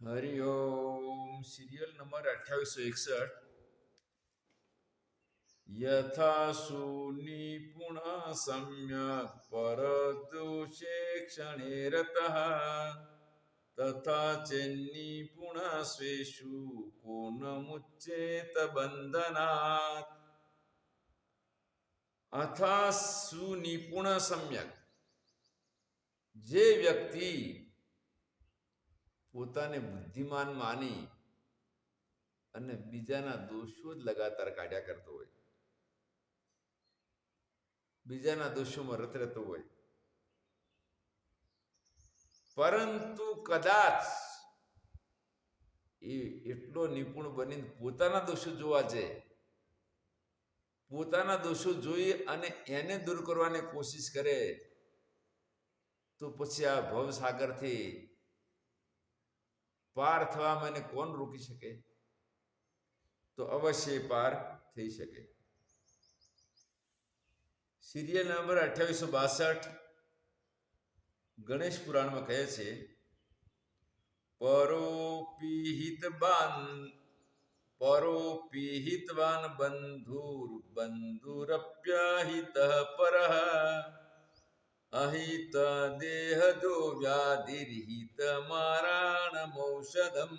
Hari Om serial number અઠ્યાવીસો એકસઠ. યથા સુનિપુણ સમ્યક પરદોષે ક્ષણે રતઃ. તથા ચેન્નિપુણ સ્વેષુ કોન મુચ્ચેત બંધનાત અથા સુનિપુણ સમ્યક જે વ્યક્તિ પોતાને બુદ્ધિમાન માની અને બીજાના દોષો જ લગાતાર કાઢ્યા કરતો હોય. બીજાના દોષોમાં રત રહેતો હોય. પરંતુ કદાચ એ એટલો નિપુણ બનીને પોતાના દોષો જોવા જાય પોતાના દોષો જોઈ અને એને દૂર કરવાની કોશિશ કરે તો પછી આ ભવસાગરથી પાર થવામાં એને કોણ રોકી શકે? તો અવશ્ય પાર થઈ શકે. સિરિયલ નંબર અઠ્યાવીસો બાસઠ ગણેશ પુરાણમાં કહે છે, પરોપિહિત બાન પરોપિહિતવાન બંધુર, બંધુરપ્યહિત પરઃ અહિત દેહજો વ્યાધિર્હિત મારાણમૌષધમ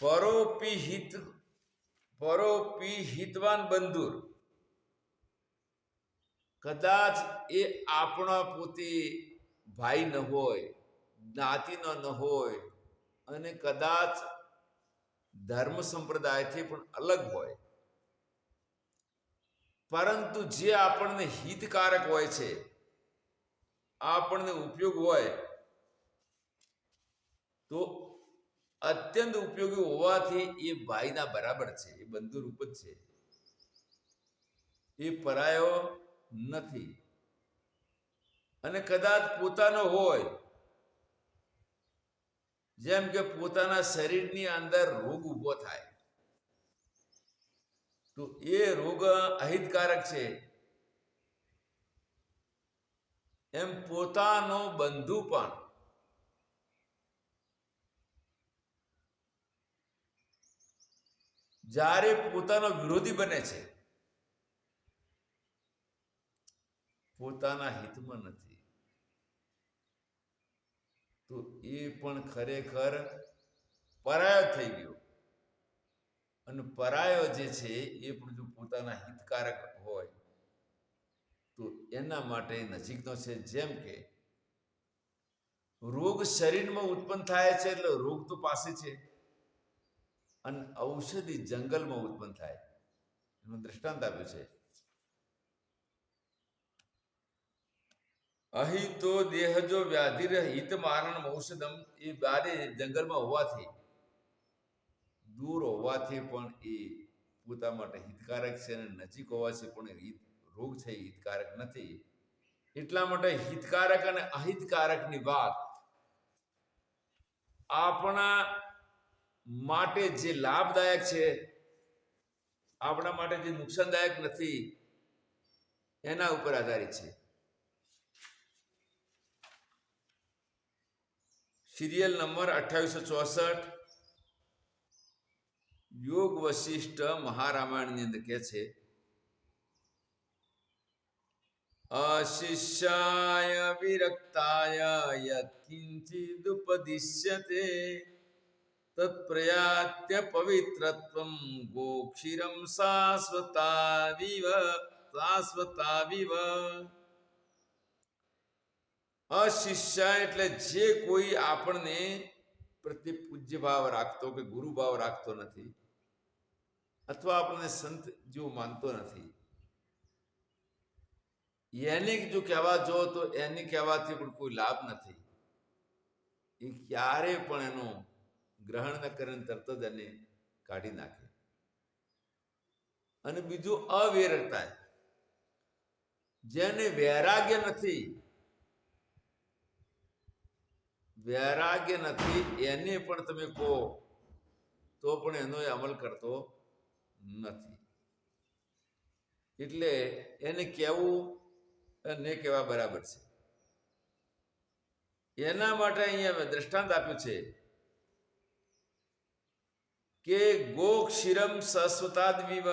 પરોપિહિત પરોપિહિતવાન બંધુર. કદાચ એ આપણા પોતે ભાઈ ન હોય જ્ઞાતિનો ન હોય, અને કદાચ ધર્મ સંપ્રદાયથી પણ અલગ હોય પરંતુ જે આપણને હિતકારક હોય છે, આપણને ઉપયોગ હોય, તો અત્યંત ઉપયોગી હોવાથી એ ભાઈના બરાબર છે, એ બંધુ રૂપ જ છે. એ પરાયો નથી. અને કદાચ પોતાનો હોય, જેમ કે પોતાના શરીરની અંદર રોગ ઊભો થાય. તો એ રોગ અહિતકારક છે. એમ પોતાનો બંધુ પણ જ્યારે પોતાનો વિરોધી બને છે, પોતાના હિતમાં નથી. તો એ પણ ખરેખર પરાયો થઈ ગયો. અને પરાયો જે છે એ પણ જો પોતાના હિતકારક હોય, તો એના માટે નજીકનો છે. જેમ કે, રોગ શરીરમાં ઉત્પન્ન થાય છે એટલે રોગ તો પાસે છે, અને ઔષધિ જંગલમાં ઉત્પન્ન થાય. એનું દ્રષ્ટાંત આપ્યું છે. અહીં તો દેહજો વ્યાધિર હિત મારણ ઔષધમ એ બારે જંગલમાં હોવાથી દૂર હોવાથી પણ એ પોતા માટે હિતકારક છે અને નજીક હોવાથી પણ હિત, રોગ છે હિતકારક નથી. એટલા માટે હિતકારક અને અહિતકારકની વાત આપણા માટે જે લાભદાયક છે, આપણા માટે જે નુકસાનદાયક નથી, એના ઉપર આધારિત છે. સિરિયલ નંબર અઠ્યાવીસો ચોસઠ યોગ વશિષ્ઠ મહારામાયણની અંદર કહે છે, અશિષ્યાય વિરક્તાય યત્કિંચિદુપદિશ્યતે તત્પ્રયાત્ય પવિત્રત્વમ ગોક્ષીરમ શાશ્વતાવિવ શાશ્વતાવિવ. અશિષ્ય એટલે જે કોઈ આપણને પ્રત્યે પૂજ્ય ભાવ રાખતો કે ગુરુ ભાવ રાખતો નથી અથવા આપણને સંત જેવું માનતો નથી. એને જો કહેવા જો તો એને કહેવાથી પણ કોઈ લાભ નથી. એ ક્યારે પણ એનું ગ્રહણ ન કરીને તરત જ એને કાઢી નાખે. અને બીજું અવેરતા. જેને વૈરાગ્ય નથી વૈરાગ્ય નથી, એને પણ તમે કહો, તો પણ એનો અમલ કરતો નથી. એટલે એને કહેવું અને કહેવા બરાબર છે. એના માટે અહીંયા દ્રષ્ટાંત આપ્યું છે કે ગો ક્ષીરમ સસ્વતાદવિવ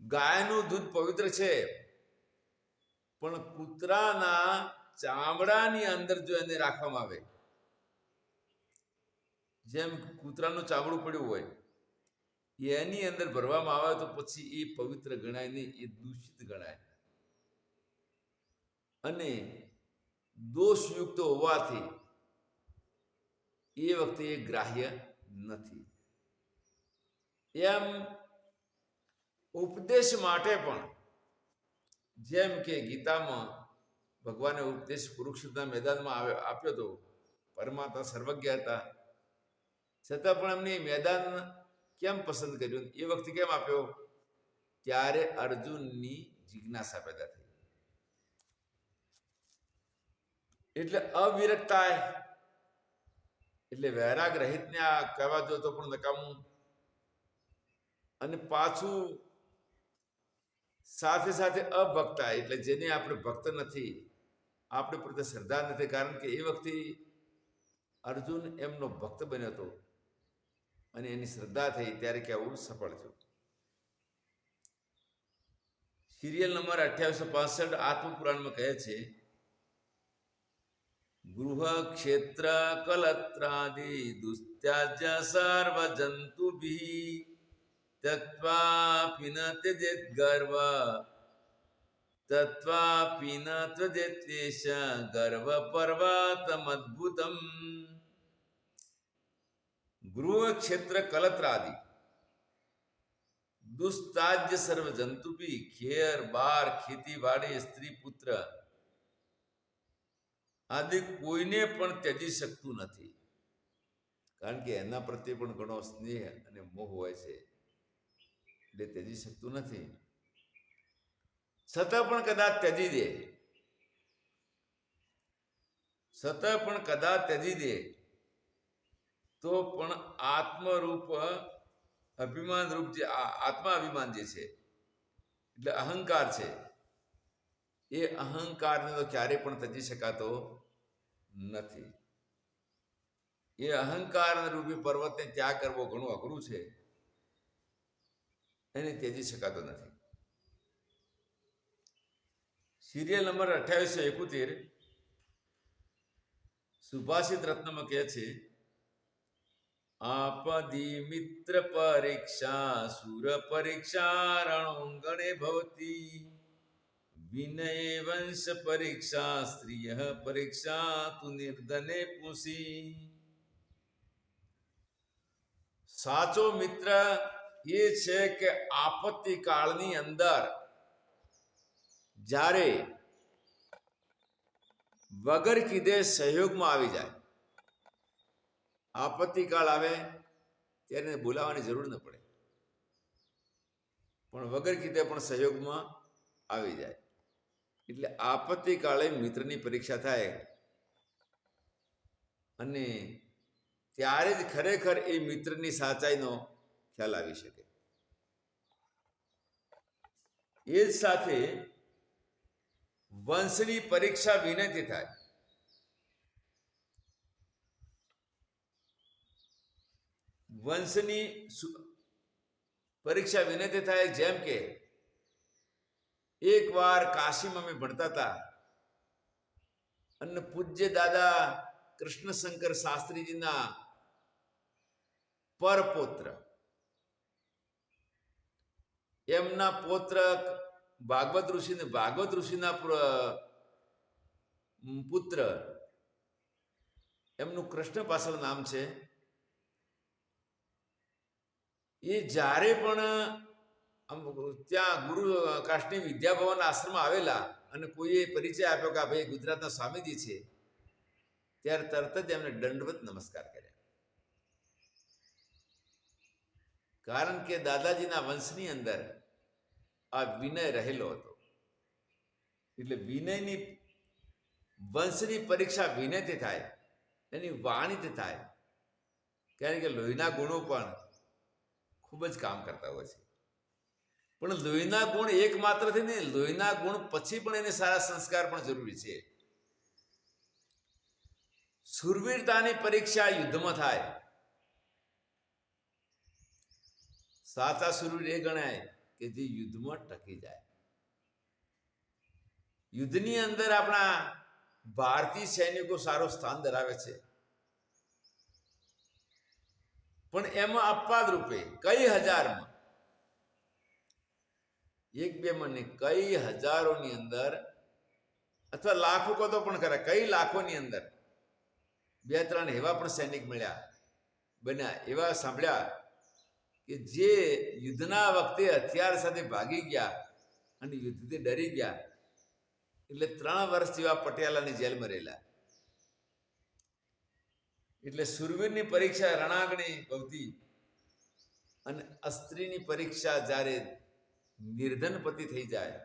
ગાયનું દૂધ પવિત્ર છે, પણ કૂતરાના ચામડાની અંદર જો એને રાખવામાં આવે, જેમ કૂતરાનું ચામડું પડ્યું હોય એની અંદર ભરવામાં આવે તો પછી એ પવિત્ર ગણાય નહીં, એ દૂષિત ગણાય. અને દોષયુક્ત હોવાથી એ વખતે એ ગ્રાહ્ય નથી. એમ ઉપદેશ માટે પણ જેમ કે ગીતામાં ભગવાને ઉપદેશ કુરુક્ષેત્રના મેદાનમાં આવ્યો, આપ્યો હતો પરમાત્મા સર્વજ્ઞ હતા. છતાં પણ એમને મેદાન કેમ પસંદ કર્યું? એ વખતે કેમ આપ્યો? ત્યારે અર્જુનની જિજ્ઞાસા પેદા થઈ. એટલે અવિરક્તા એટલે વૈરાગ રહિતને આ કહેવા જો તો પણ નકામું. અને પાછું સાથે સાથે અભક્તા એટલે જેને આપણે ભક્ત નથી, આપણે પ્રત્યે શ્રદ્ધા નથી, કારણ કે એ વખતે અર્જુન એમનો ભક્ત બન્યો હતો. અને એની શ્રદ્ધા થઈ ત્યારે કહેવું સફળ થયું. સિરિયલ નંબર અઠ્યાવીસો પાસઠ આત્મપુરાણમાં કહે છે ગૃહ ક્ષેત્ર કલત્રાદિ દુસ્ત્યાજ્ય સર્વ જંતુ તત્વાપી ન ત્યજેત ગર્વ તત્વાપી ન ત્યજેત ગર્વ પર્વતમદ્ભુતમ ગૃહ ક્ષેત્ર કલત્રાદિ. દુસ્તાજ્ય સર્વ જંતુપી ખેર બાર ખેતીવાડી સ્ત્રી, પુત્ર. આદિ કોઈને પણ ત્યજી શકતું નથી. કારણ કે એના પ્રત્યે પણ ઘણો સ્નેહ અને મોહ હોય છે. એટલે ત્યજી શકતું નથી. છતાં પણ કદાચ ત્યજી દે. છતાં પણ કદાચ ત્યજી દે. તો પણ આત્મરૂપ, અભિમાન રૂપ જે આત્મા અભિમાન જે છે, એટલે અહંકાર છે, એ અહંકારને તો ક્યારેય પણ તજી શકાતો નથી. એ અહંકાર રૂપી પર્વતને ત્યાગ કરવો ઘણું અઘરું છે, એને તેજી શકાતો નથી. સિરિયલ નંબર અઠ્યાવીસો એકોતેર, સુભાષિત રત્નમાં કહે છે આપદી મિત્ર પરીક્ષા, સુર પરીક્ષા, રણોંગણે ભવતી. વિનય વંશ પરીક્ષા, સ્ત્રીય પરીક્ષા, તુ નિર્ધને પૂસી સાચો મિત્ર એ છે કે આપત્તિ કાળની અંદર જ્યારે વગર કીધે સહયોગમાં આવી જાય. આપત્તિ કાળ આવે ત્યારે બોલાવવાની જરૂર ન પડે. પણ વગર કીધે પણ સહયોગમાં આવી જાય. એટલે આપત્તિ કાળે મિત્રની પરીક્ષા થાય. અને ત્યારે જ ખરેખર એ મિત્રની સાચાઈનો ખ્યાલ આવી શકે. એ જ સાથે વંશની પરીક્ષા વિનંતી થાય. વંશની પરીક્ષા વિનંતી થાય જેમ કે એકવાર કાશીમાં અમે ભણતા હતા અને પૂજ્ય દાદા કૃષ્ણશંકર શાસ્ત્રીજીના પરપોત્ર. એમના પોત્ર ભાગવત ઋષિને ભાગવત ઋષિના પુત્ર. એમનું કૃષ્ણ પાસળ નામ છે એ જ્યારે પણ ત્યાં ગુરુ કાષ્ટની વિદ્યાભવન આશ્રમ આવેલા અને કોઈએ પરિચય આપ્યો કે આ ભાઈ ગુજરાતના સ્વામીજી છે, ત્યારે તરત જ એમને દંડવત નમસ્કાર કર્યા. કારણ કે દાદાજીના વંશની અંદર આ વિનય રહેલો હતો. એટલે વિનયની વંશની પરીક્ષા વિનયથી થાય, એની વાણીથી થાય. કારણ કે લોહીના ગુણો પણ ખૂબ જ કામ કરતા હોય છે. પણ લોહીના ગુણ એકમાત્રથી નહીં, લોહીના ગુણ પછી પણ એને સારા સંસ્કાર પણ જરૂરી છે. સુરવીરતાની પરીક્ષા યુદ્ધમાં થાય. સાચા સુરવીર એ ગણાય કે જે યુદ્ધમાં ટકી જાય. યુદ્ધની અંદર આપણા ભારતીય સૈનિકો સારું સ્થાન ધરાવે છે. પણ એમાં અપવાદ રૂપે કઈ હજારમાં? એક બે મને કઈ હજારોની અંદર અથવા લાખો કહો તો પણ ખરા, કઈ લાખોની અંદર? બે ત્રણ એવા પણ સૈનિક મળ્યા, બન્યા. એવા સાંભળ્યા કે જે યુદ્ધના વખતે હથિયાર સાથે ભાગી ગયા અને યુદ્ધથી ડરી ગયા. એટલે ત્રણ વર્ષ જેવા પટિયાલાની જેલમાં રહેલા. એટલે સુરવીરની પરીક્ષા રણાંગણી ભવતી અને અસ્ત્રીની પરીક્ષા જ્યારે નિર્ધનપતિ થઈ જાય,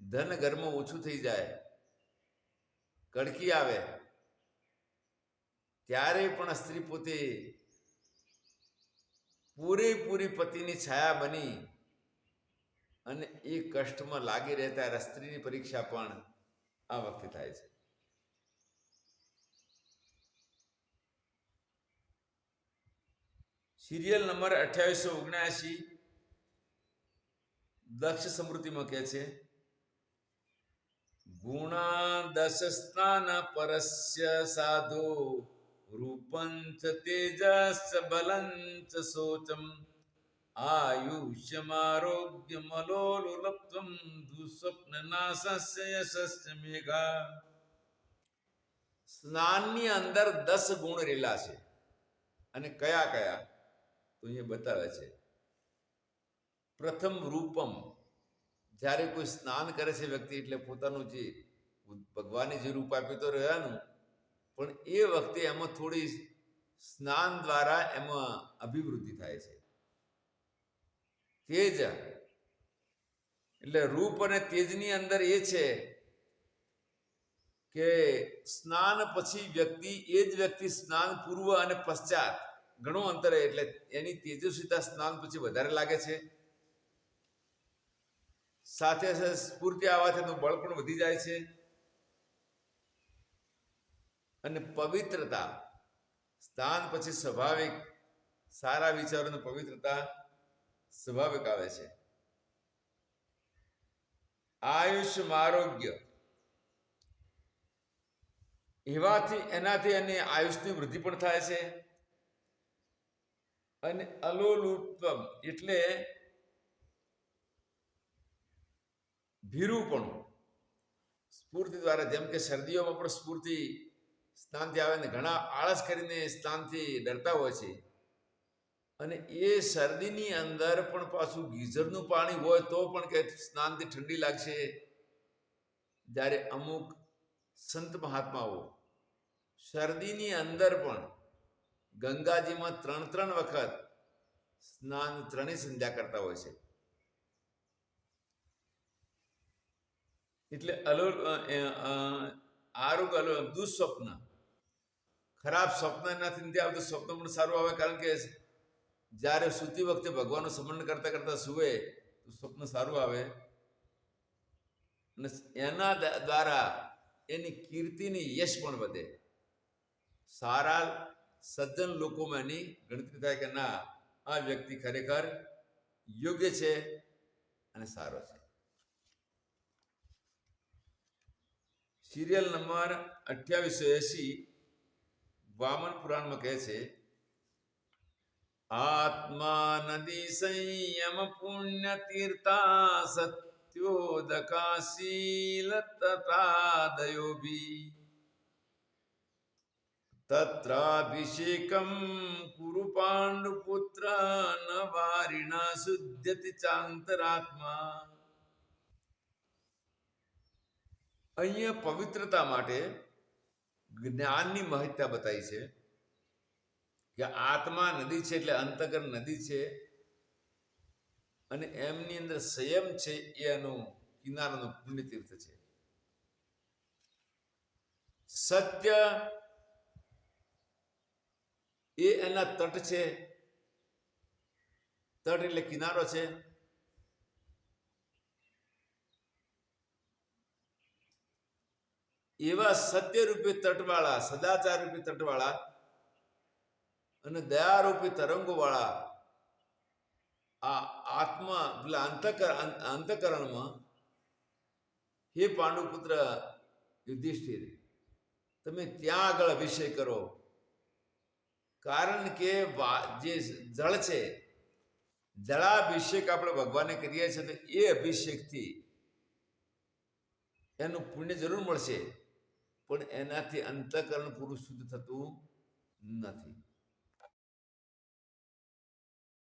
ધન ઘરમાં ઓછું થઈ જાય, કડકી આવે, ત્યારે પણ સ્ત્રી પોતે પૂરેપૂરી પતિની છાયા બની અને એ કષ્ટમાં લાગી રહેતા સ્ત્રીની પરીક્ષા પણ આ વખતે થાય છે. સિરિયલ નંબર અઠ્યાવીસો ઓગણ્યાસી દક્ષ સમૃદ્ધિમાં કહે છે ગુણા દશ સ્નાન પરસ્ય સાધો રૂપંચ તેજસ બલંચ શોચમ આયુષ્યમારોગ્ય મલોલુલપ્ત્વમ દુસ્વપ્ન નાસસ્ય યશસ્ય મેઘા. સ્નાનની અંદર દસ ગુણ રેલા છે. અને કયા કયા? તો અહીંયા બતાવે છે. પ્રથમ રૂપમ, જ્યારે કોઈ સ્નાન કરે છે વ્યક્તિ, એટલે પોતાનું જે ભગવાને જે રૂપ આપ્યું તો રહ્યાનું પણ એ વખતે એમાં થોડી સ્નાન દ્વારા એમાં અભિવૃદ્ધિ થાય છે. તેજ, એટલે રૂપ અને તેજની અંદર એ છે કે સ્નાન પછી વ્યક્તિ, એ જ વ્યક્તિ સ્નાન પૂર્વ અને પશ્ચાત ઘણું અંતર એટલે એની તેજસ્વીતા સ્નાન પછી વધારે લાગે છે. સાથે સાથે સ્ફૂર્તિ આવવાથી એનું બળ પણ વધી જાય છે. અને પવિત્રતા, સ્નાન પછી સ્વાભાવિક, સારા વિચારોની પવિત્રતા સ્વાભાવિક આવે છે. આયુષ્યમાં આરોગ્ય એવાથી, એનાથી અને આયુષની વૃદ્ધિ પણ થાય છે. અને અલોલુપમ એટલે ભીરુપણું. સ્ફૂર્તિ દ્વારા જેમ કે શરદીઓમાં પણ સ્ફૂર્તિ સ્નાનથી આવે ને ઘણા આળસ કરીને સ્નાનથી ડરતા હોય છે. અને એ શરદીની અંદર પણ પાછું ગીઝરનું પાણી હોય તો પણ કે સ્નાનથી ઠંડી લાગશે. જ્યારે અમુક સંત મહાત્માઓ શરદીની અંદર પણ ગંગાજીમાં ત્રણ ત્રણ વખત સ્નાન ત્રણેય સંધ્યા કરતા હોય છે. એટલે અલો આરોગ્ય અલો દુઃસ્વપ્ન. ખરાબ સ્વપ્ન એનાથી નથી આવતું, સ્વપ્ન પણ સારું આવે કારણ કે જ્યારે સૂતી વખતે ભગવાનનું સ્મરણ કરતા કરતા સુવે, તો સ્વપ્ન સારું આવે. અને એના દ્વારા એની કીર્તિની યશ પણ વધે. સારા સજ્જન લોકોમાં એની ગણતરી થાય કે ના, આ વ્યક્તિ ખરેખર યોગ્ય છે અને સારો છે. સિરિયલ નંબર અઠ્યાવીસો એસી વામન પુરાણમાં કહે છે આત્મા નદી સંયમ પુણ્ય તીર્થા સત્યોદકાશીલ તથા ભી તત્રાભિષેકમ કુરુ પાંડુપુત્ર ન વારિણા ચાંતરાત્મા અહીંયા પવિત્રતા માટે જ્ઞાનની મહત્તા બતાવી છે કે આત્મા નદી છે એટલે અંતકર નદી છે અને એમની અંદર સંયમ છે એનું કિનારાનું પુણ્ય તીર્થ છે સત્ય એ એના તટ છે. તટ એટલે કિનારો છે. એવા સત્યરૂપી તટવાળા સદાચાર રૂપે તટવાળા અને દયારૂપી તરંગોવાળા આ આત્મા પેલા અંતકર અંતકરણમાં હે પાંડુપુત્ર યુધિષ્ઠિર, તમે ત્યાં આગળ અભિષેક કરો. કારણ કે જે જળ છે, જળાભિષેક આપણે ભગવાનને કરીએ છીએ તો એ અભિષેકથી એનું પુણ્ય જરૂર મળશે. પણ એનાથી અંતઃકરણ પુરુષ શુદ્ધ થતું નથી.